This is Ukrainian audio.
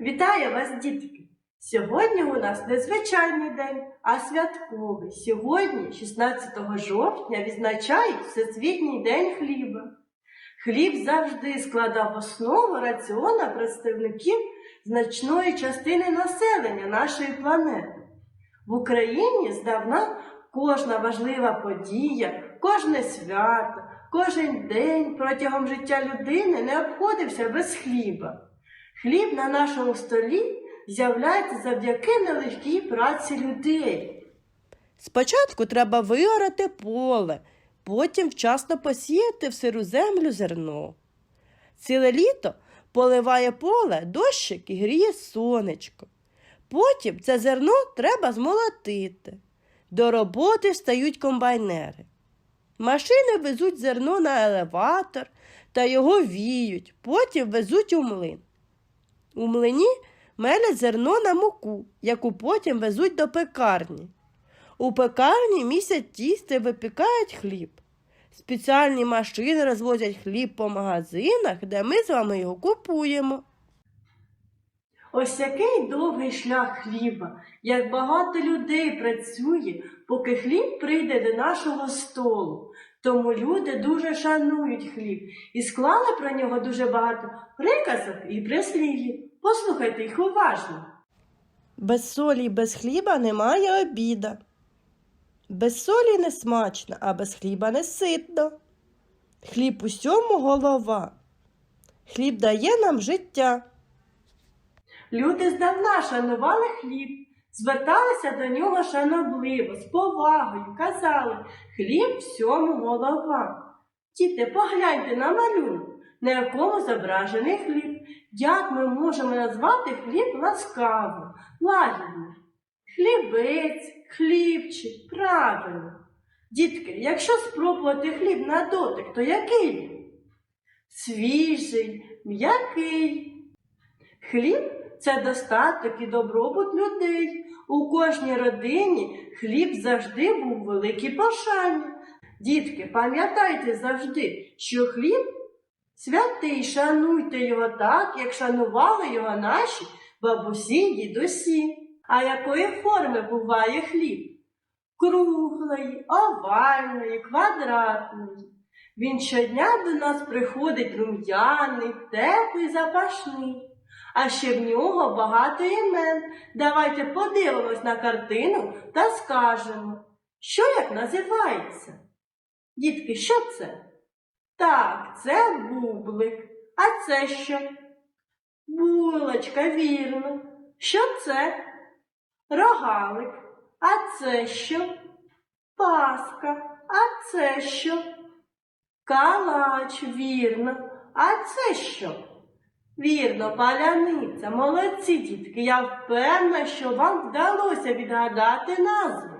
Вітаю вас, дітки! Сьогодні у нас не звичайний день, а святковий. Сьогодні, 16 жовтня, відзначають Всесвітній день хліба. Хліб завжди складав основу раціона представників значної частини населення нашої планети. В Україні здавна кожна важлива подія, кожне свято, кожен день протягом життя людини не обходився без хліба. Хліб на нашому столі з'являється завдяки нелегкій праці людей. Спочатку треба виорати поле, потім вчасно посіяти в сиру землю зерно. Ціле літо поливає поле дощик і гріє сонечко. Потім це зерно треба змолотити. До роботи встають комбайнери. Машини везуть зерно на елеватор та його віють, потім везуть у млин. У млині мелять зерно на муку, яку потім везуть до пекарні. У пекарні місять тісто і випікають хліб. Спеціальні машини розвозять хліб по магазинах, де ми з вами його купуємо. Ось який довгий шлях хліба, як багато людей працює, поки хліб прийде до нашого столу. Тому люди дуже шанують хліб і склали про нього дуже багато приказок і прислів'їв. Послухайте їх уважно. Без солі і без хліба немає обіда. Без солі не смачно, а без хліба не ситно. Хліб усьому голова. Хліб дає нам життя. Люди здавна шанували хліб, зверталися до нього шанобливо, з повагою, казали хліб всьому голова. Діти, погляньте на малюнок, на якому зображений хліб. Як ми можемо назвати хліб ласкаво, лагідно? Хлібець, хлібчик, правильно. Дітки, якщо спробувати хліб на дотик, то який? Свіжий, м'який. Хліб це достаток і добробут людей. У кожній родині хліб завжди був велике пошання. Дітки, пам'ятайте завжди, що хліб святий, шануйте його так, як шанували його наші бабусі, дідусі. А якої форми буває хліб? Круглої, овальної, квадратної. Він щодня до нас приходить рум'яний, теплий, запашний. А ще в нього багато імен. Давайте подивимось на картину та скажемо, що як називається. Дітки, що це? Так, це бублик. А це що? Булочка, вірно. Що це? Рогалик. А це що? Паска. А це що? Калач, вірно. А це що? Вірно, паляниця. Молодці, дітки. Я впевнена, що вам вдалося відгадати назву.